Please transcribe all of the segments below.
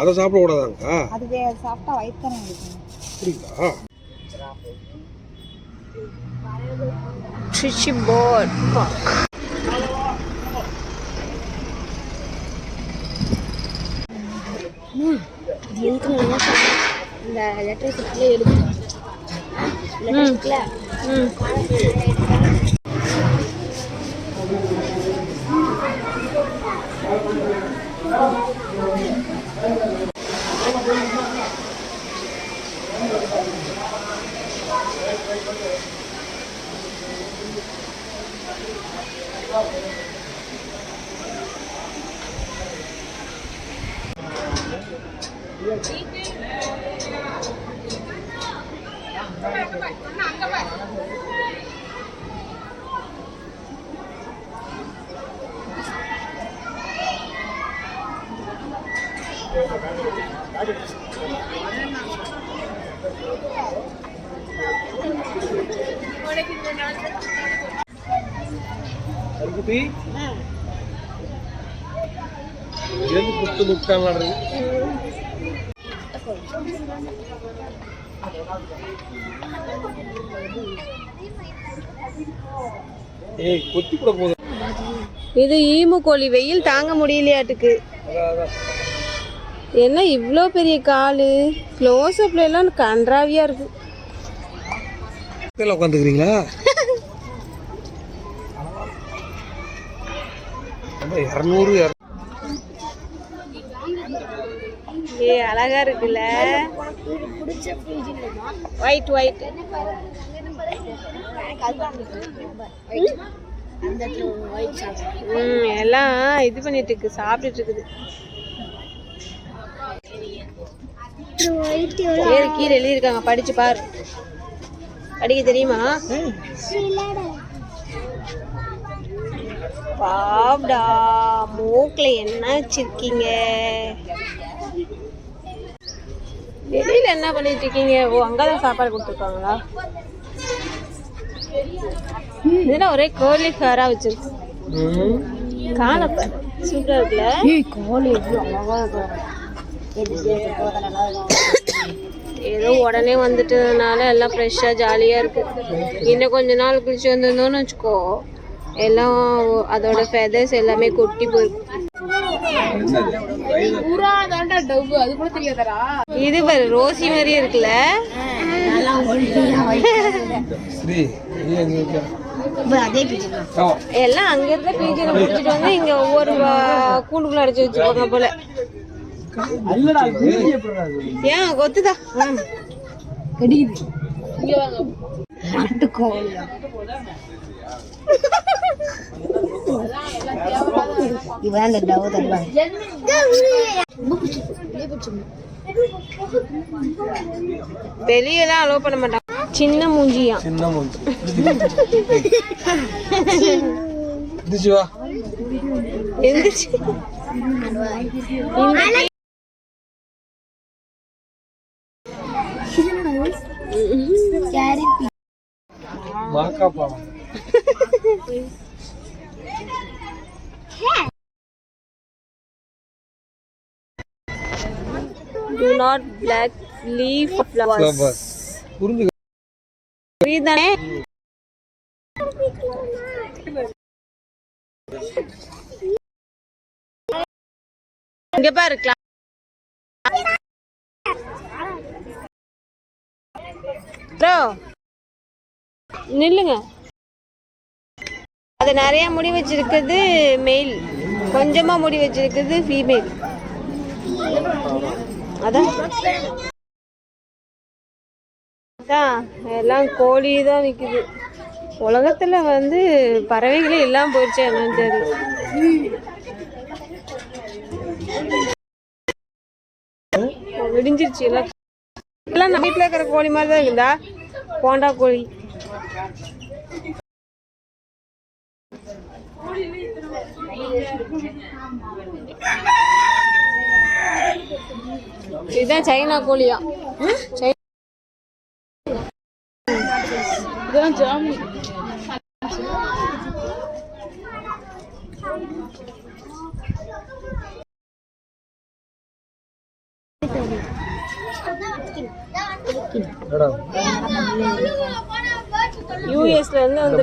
அதை சாப்பிட கூடாதாங்கக்கா அது சாப்பிட்டா இருக்கும் அப்படிங்களா? Trichy Board. Park. இது எதுக்கு நான் இந்த லெட்டர் சிட்டில் எடுத்து லெட்டர் சிட்டில் ம் குட்டி எது குத்து இது ஈமு கோழி வெயில் தாங்க முடியலையாட்டுக்கு. என்ன இவ்வளோ பெரிய காலு? க்ளோஸ் அப்ல எல்லாம் கன்றாவியா இருக்கு. உட்காந்துக்கிறீங்களா? இரநூறு ஏ அழகா இருக்குல்ல. ஒயிட் ஒயிட் ம். எல்லாம் இது பண்ணிட்டு இருக்கு சாப்பிட்டுட்டு இருக்குது. ஏறு கீழே எழுதியிருக்காங்க படிச்சு பாரு. படிக்க தெரியுமா? பாப்டா மூக்குல என்ன வச்சிருக்கீங்க வெளியில என்ன பண்ணிட்டு இருக்கீங்க ஓ அங்கதான் சாப்பாடு கொடுத்துருக்காங்களா? இதெல்லாம் ஒரே கோழி ஹேரா வச்சிருக்கு. காணப்பாரு சூப்பரா இருக்குல்ல? கோழி ஏதோ உடனே வந்துட்டதுனால எல்லாம் ஃப்ரெஷ்ஷாக ஜாலியாக இருக்கு. இன்னும் கொஞ்ச நாள் கழிச்சு வந்திருந்தோம்னு வச்சுக்கோ. எல்லாம் அதோட ஃபெதர்ஸ் எல்லாமே கொட்டி போயிருக்கும் இது பாரு ரோசி மாதிரி இருக்குல்ல. எல்லாம் அங்க இருக்க பீஜனை முடிச்சிட்டு வந்து இங்க ஒவ்வொரு கூண்டுக்குள்ள அடைச்சு வச்சுக்கோங்க போல. ஏன் கொத்துதா? கடிக்குது. ఇవ్వండి డౌట్ తెలియదా లోపల చిన్న ముంజియా చిన్న ముంజి ఎందుకు? Marca a. not black leaf flowers flower புரிஞ்சு புரியுதானே இங்க பாரு bro நில்லுங்க அது நிறைய முடி வச்சிருக்கிறது மெயில் கொஞ்சமா முடி வச்சிருக்குது ஃபீமேல் அதான். அதான் எல்லாம் கோழி தான் நிற்குது உலகத்துல வந்து பறவைகளே எல்லாம் போயிடுச்சு என்னன்னு தெரியல. விடிஞ்சிருச்சு எல்லாம். எல்லாம் நம்ம வீட்டில் இருக்கிற கோழி மாதிரி தான் இருக்குதா? போண்டா கோழி. இதுதான் சைனா கோழியா? சைனா இதெல்லாம் ஜாமி யூஎஸ்ல இருந்து வந்து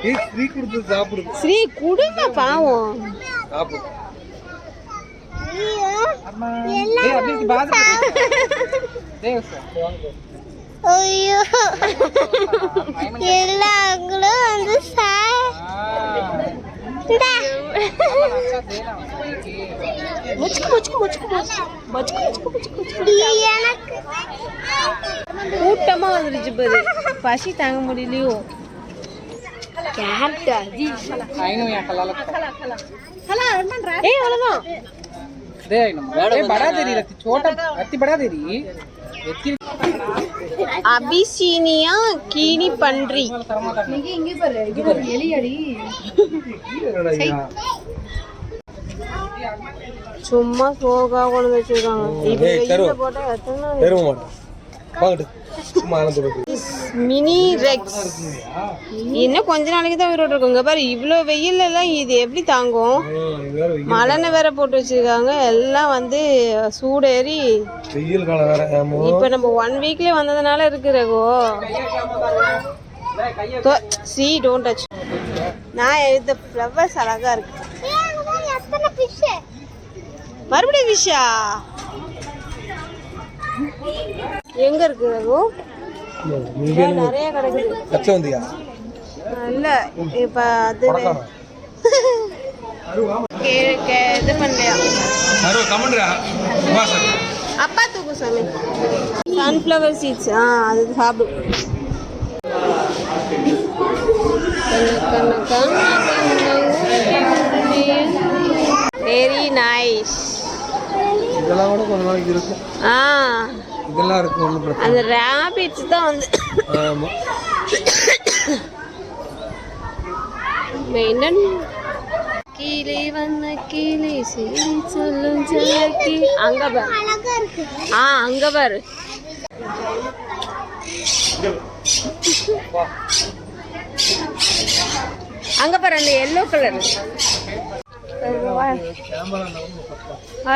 ஸ்ரீ கொடுத்து சாப்பிடுது ஸ்ரீ குடுங்க பாவம். சாப்பிடு. ஐயோ எல்லாங்களும் வந்து சார் முச்சுக்கு முச்சுக்கு முச்சுக்கு முச்சுக்கு முச்சுக்கு முச்சுக்கு எனக்கு கூட்டமா வந்துருச்சு பாரு. பசி தாங்க முடியலையோ? ஏய் அவ்வளவுதான் बड़ा दे रही रत्ती छोटा रत्ती बड़ा दे रही रत्ती அபிசீனியா கீனி பன்றி என்னடா ஐயா? சும்மா சோகா கொண்டு வந்து வச்சிருக்காங்க இப்ப ஏய், வெயில்ல கரு. போட்டா எத்தனை Mini rex. இன்னும் கொஞ்ச நாளைக்கு தான் உயிரோடு இருக்குங்க பாரு இவ்வளோ வெயில்ல எல்லாம் இது எப்படி தாங்கும்? இது வேற வெயில் போட்டு வச்சிருக்காங்க. எல்லாம் வந்து சூடேறி. வெயில் இப்போ நம்ம ஒன் வீக்லயே வந்ததுனால இருக்கு ரகு. சி டோன்ட் டச் நான் இந்த ஃப்ளவர்ஸ் அழகா இருக்கு. மறுபடியும் விஷா எங்க இருக்கு ரகு? நிறைய கிடக்குது இல்ல இப்ப அது கே- கே- இது பண்ணலையா? அரு கமெண்ட்ரா வா சார் அப்பா தூக்கு சாமி. சன்ஃப்ளவர் சீட்ஸ் ஆ அது சாப்பிடு. வெரி நைஸ் இதெல்லாம் கூட கொஞ்ச நாளைக்கு இருக்கும். ஆ. இதெல்லாம் இருக்கும் ஒன்றும் பிரச்சனை அந்த ரேபிட்ஸ் தான் வந்து ஆமாம் மெயினன் கீழே வந்த கீழே செய்தி சொல்லும் சொல்லி அங்க பாரு. ஆ அங்க பாரு. அங்க பாரு அந்த எல்லோ கலர்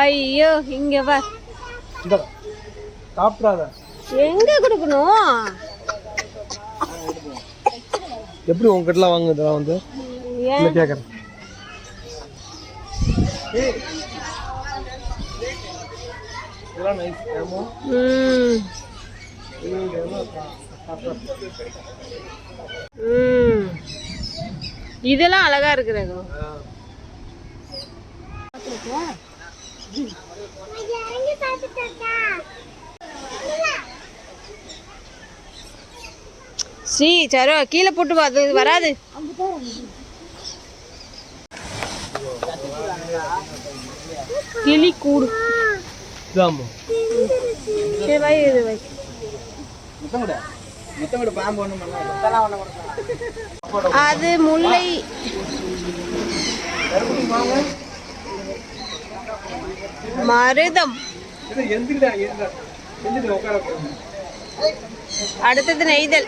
ஐயோ இங்க வா இந்த சாப்பிட்றாத. எங்க கொடுக்கணும்? எப்படி உங்ககிட்டலாம் வாங்க இதெல்லாம் வந்து? கேட்குறேன். இதெல்லாம் அழகா இருக்குது இறங்கி ஸ்ரீ சரோ கீழே போட்டு அது வராது. கிளி கூடு சரி வை இது வை. அது முல்லை. மருதம். எந்திரிடா எந்திரா எந்திரி உட்கார அடுத்தது நெய்தல்.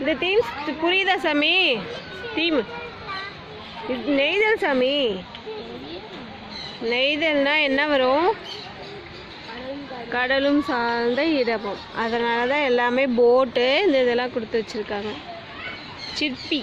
இந்த தீம்ஸ் புரியுதா சாமி? தீம் நெய்தல் சாமி. நெய்தல்னா என்ன வரும்? கடலும் சார்ந்த இடமும். அதனால தான் எல்லாமே போட்டு இந்த இதெல்லாம் கொடுத்து வச்சுருக்காங்க. சிற்பி.